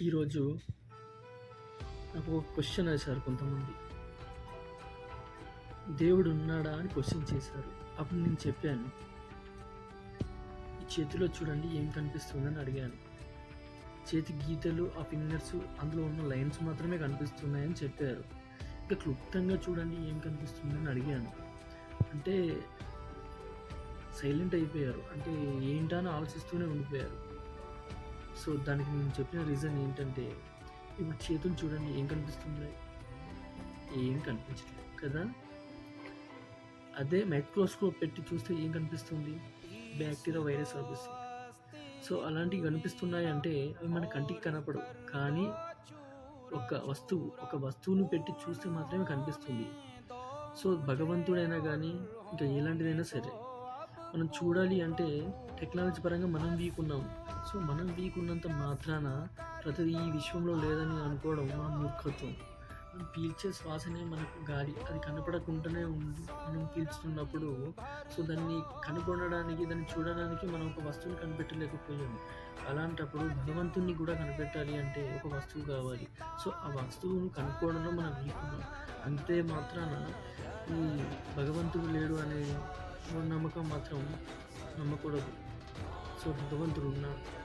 ఈరోజు నాకు ఒక క్వశ్చన్ వేశారు కొంతమంది. దేవుడు ఉన్నాడా? అని క్వశ్చన్ చేశారు. అప్పుడు నేను చెప్పాను. ఈ చేతిలో చూడండి ఏం కనిపిస్తుందని అడిగాను. చేతి గీతలు ఆ ఫింగర్స్ అందులో ఉన్న లైన్స్ మాత్రమే కనిపిస్తున్నాయని చెప్పారు. ఇంకా క్లుప్తంగా చూడండి ఏం కనిపిస్తుందని అడిగాను. అంటే సైలెంట్ అయిపోయారు. అంటే ఏంటని ఆలోచిస్తూనే ఉండిపోయారు. సో దానికి నేను చెప్పిన రీజన్ ఏంటంటే ఇప్పుడు చేతులు చూడండి ఏం కనిపిస్తుంది? ఏం కనిపించలేదు కదా? అదే మైక్రోస్కోప్ పెట్టి చూస్తే ఏం కనిపిస్తుంది? బ్యాక్టీరియా వైరస్ కనిపిస్తుంది. సో అలాంటివి కనిపిస్తున్నాయి అంటే అవి మన కంటికి కనపడవు. కానీ ఒక వస్తువు ఒక వస్తువును పెట్టి చూస్తే మాత్రమే కనిపిస్తుంది. సో భగవంతుడైనా కానీ ఇంకా ఎలాంటిదైనా సరే మనం చూడాలి అంటే టెక్నాలజీ పరంగా మనం వీక్ ఉన్నాం సో మనం వీక్ ఉన్నంత మాత్రాన ప్రతిదీ ఈ విశ్వంలో లేదని అనుకోవడం మన మూర్ఖత్వం. మనం పీల్చే శ్వాసనే మనకు గాలి. అది కనపడకుండానే ఉంది మనం పీల్చుతున్నప్పుడు సో దాన్ని కనుగొనడానికి దాన్ని చూడడానికి మనం ఒక వస్తువుని కనిపెట్టలేకపోయాము అలాంటప్పుడు భగవంతుణ్ణి కూడా కనిపెట్టాలి అంటే ఒక వస్తువు కావాలి. సో ఆ వస్తువును కనుక్కోవడంలో మనం వీక్ ఉన్నాం అంతే మాత్రాన ఈ భగవంతుడు లేడు అనే నమ్మకం మాత్రం నమ్మకూడదు. సో భగవంతుడు ఉన్నాడు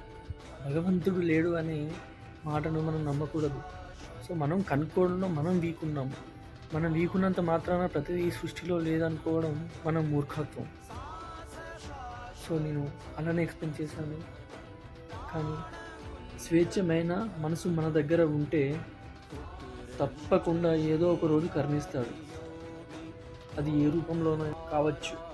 భగవంతుడు లేడు అనే మాటను మనం నమ్మకూడదు. సో మనం కనుక్కోవడంలో మనం వీకున్నాం. మనం వీకున్నంత మాత్రాన ప్రతిదీ సృష్టిలో లేదనుకోవడం మన మూర్ఖత్వం. సో నేను అలానే ఎక్స్ప్లెయిన్ చేశాను. కానీ స్వేచ్ఛమైన మనసు మన దగ్గర ఉంటే తప్పకుండా ఏదో ఒక రోజు కర్ణిస్తాడు. అది ఏ రూపంలోనో కావచ్చు.